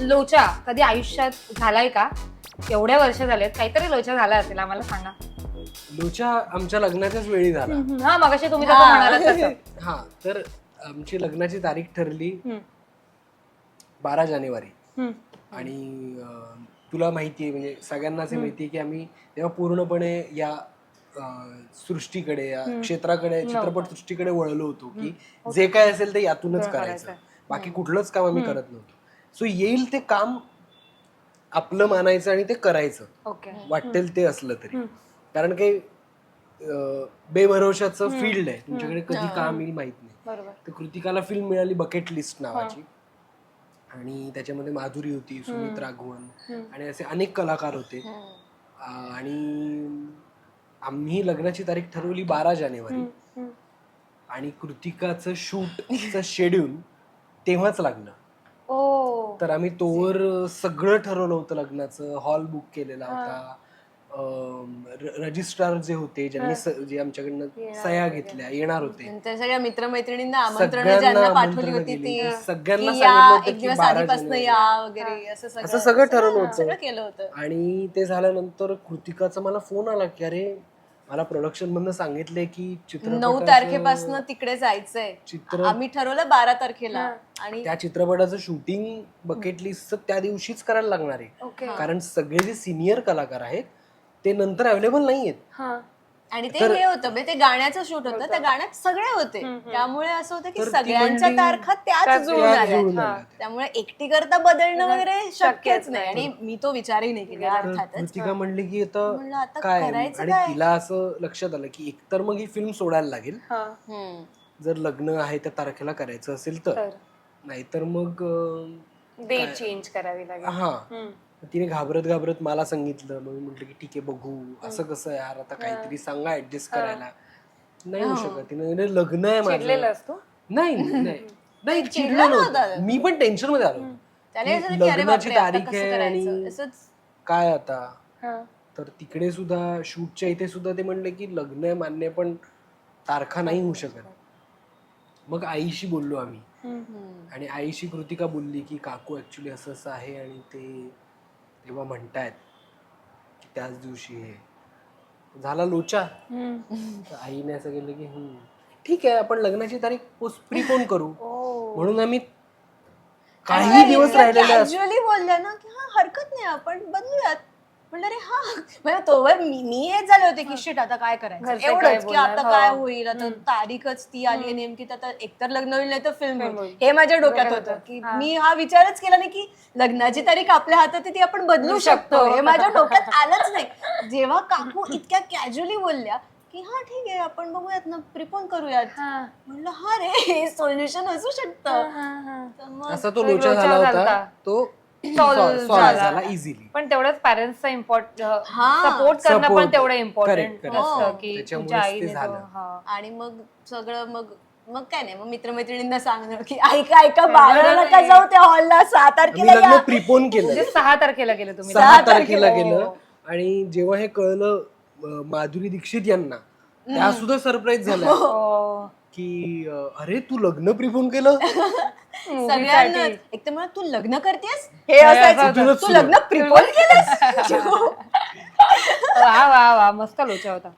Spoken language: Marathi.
लोचा कधी आयुष्यात झालाय का? एवढ्या वर्ष झालेत काहीतरी लोचा झाला असेल आम्हाला सांगा. लोचा आमच्या लग्नाच्याच वेळी झाला. हा मगाशी तुम्ही तसं हा. म्हणालात तसं. हा तर आमची लग्नाची तारीख ठरली हम्म. बारा जानेवारी. हम्म. आणि अं, तुला माहिती आहे म्हणजे सगळ्यांनाच हे माहिती आहे की आम्ही तेव्हा पूर्णपणे या अं, सृष्टीकडे या क्षेत्राकडे चित्रपट सृष्टीकडे वळलो होतो की जे काय असेल ते यातूनच करायचं. बाकी कुठलंच काम आम्ही करत नव्हतो. सो येईल ते काम आपलं मानायचं आणि ते करायचं. ओके वाटेल ते असलं तरी. कारण काही अं, बेभरोशाचं फील्ड आहे. तुमच्याकडे कधी काम येईल माहीत नाही. बरोबर. तर कृतिकाला फिल्म मिळाली बकेट लिस्ट नावाची. आणि त्याच्यामध्ये माधुरी होती सुमित राघवन आणि असे अनेक कलाकार होते. आ, आणि आम्ही लग्नाची तारीख ठरवली बारा जानेवारी. आणि कृतिकाचं शूटचं शेड्यूल तेव्हाच लागलं. तर आम्ही तोवर सगळं ठरवलं होतं लग्नाचं. हॉल बुक केलेला होता. रजिस्ट्रार जे होते ज्यांनी स- जे आमच्याकडनं सह्या घेतल्या येणार होते. नंतर सगळ्या मित्रमैत्रिणींना आमंत्रण सगळ्यांना पाठवली आमंत्रणं होती ती दिली. सगळ्यांना की सांगितलं या होतं एक की दिवस बारा आधीपासून जानेवारी. या वगैरे असं सगळं असं सगळं ठरवलं होतं. सगळं केलं होतं. आणि ते झाल्यानंतर कृतिकाचा मला फोन आला की अरे मला प्रोडक्शन मधनं सांगितलंय की चित्रपटाचं- नऊ तारखेपासून तिकडे जायचंय. चित्र आम्ही ठरवलं बारा तारखेला. आणि त्या चित्रपटाचं शूटिंग बकेट लिस्ट त्या दिवशीच करायला लागणार आहे. कारण सगळे जे सिनियर कलाकार आहेत ते नंतर अवेलेबल नाही आहेत हा. आणि ते हे होतं म्हणजे ते गाण्याचं शूट होतं त्या गाण्यात सगळे होते. त्यामुळे असं होतं की तर ती सगळ्यांच्या मंडळी- तारखा त्याच त्याच जुळून त्या आल्या. जुळून आल्या. त्यामुळे एकटी करता बदलणं वगैरे शक्यच नाही. आणि मी तो विचारही नाही केला तर अर्थातच. कृतिका म्हणली की म्हणलं आता आता काय करायचं आणि काय? तिला असं लक्षात आलं की एकतर मग ही फिल्म सोडायला लागेल. हा. हम्म. जर लग्न आहे त्या तारखेला करायचं असेल तर. तर. नाहीतर मग अं, डेट चेंज करावी लागेल. हा. हम्म. तिने घाबरत घाबरत मला सांगितलं. मग मी म्हटलं की ठीक आहे बघू. असं कसं यार आता काहीतरी सांगा ऍडजस्ट करायला. नाही होऊ शकत. तिने म्हणे, लग्न आहे माझं. नाही नाही. नाही चिडलो नव्हतं. मी पण टेन्शनमध्ये आलो लग्नाची तारीख आहे? आणि काय आता? तर तिकडे सुद्धा शूटच्या इथे सुद्धा ते म्हणले की लग्न आहे मान्य पण तारखा नाही होऊ शकत. मग आईशी बोललो आम्ही. आणि आईशी कृतिका बोलली की काकू ऍक्च्युली असं असं आहे आणि ते तेव्हा म्हणतायत की त्याच दिवशी हे झाला लोचा? तर आईने असं केलं की "हम्म, ठीक आहे आपण लग्नाची तारीख प्रिपोन करू. म्हणून आम्ही काही दिवस राहिलेले असतो. बोलल्या ना की हा हरकत नाही आपण बदलूयात. म्हणलं अरे हा म्हणजे तोवर मी मी हेच झाले होते की शिट आता काय करायचं घरचे काय एवढंच की बोलणार, आता हो. काय होईल आता तारीखच ती आली आहे नेमकी तर आता एकतर लग्न होईल नाही तर फिल्म होईल. होईल हे माझ्या डोक्यात होतं. की हा. मी हा विचारच केला नाही की लग्नाची तारीख आपल्या हातात आहे ती आपण बदलू शकतो हे माझ्या डोक्यात आलंच नाही जेव्हा काकू इतक्या कॅज्युअली बोलल्या की हा ठीक आहे आपण बघूयात ना प्रिपोन करूयात हा. म्हणलं हा रे हे सोल्युशन असू शकतं हा, हा. तर मग असा तो लोचा लोचा झाला होता झालता. तो Solve झाला. झाला इझिली पण तेवढंच पॅरेंट्सचा इम्पॉर्ट हा. सपोर्ट करणं पण Support. तेवढं इम्पॉर्टंट correct. असतं हो. की त्याच्यामुळेच तुमच्या ते आईने तो- झालं. हा. आणि मग सगळं मग मग काय नाही मग मित्रमैत्रिणींना सांगणं की ऐका ऐका बारा नका जाऊ त्या हॉलला सहा आम्ही तारखेला लग्न या प्रिपोन केलं म्हणजे सहा तारखेला गेले तुम्ही सहा तारखेला तारखेला. गेलं आणि जेव्हा हे कळलं अं, माधुरी दीक्षित यांना त्या सुद्धा सरप्राईज झाल्या हो. की अं, अरे तू लग्न प्रिपोन केलं? सगळ्यांना एक तर मला तू लग्न करतेस? हे असायचं तिथूनच तू. लग्न प्रिपोन केलंस? वा वा वा. मस्त लोचा होता.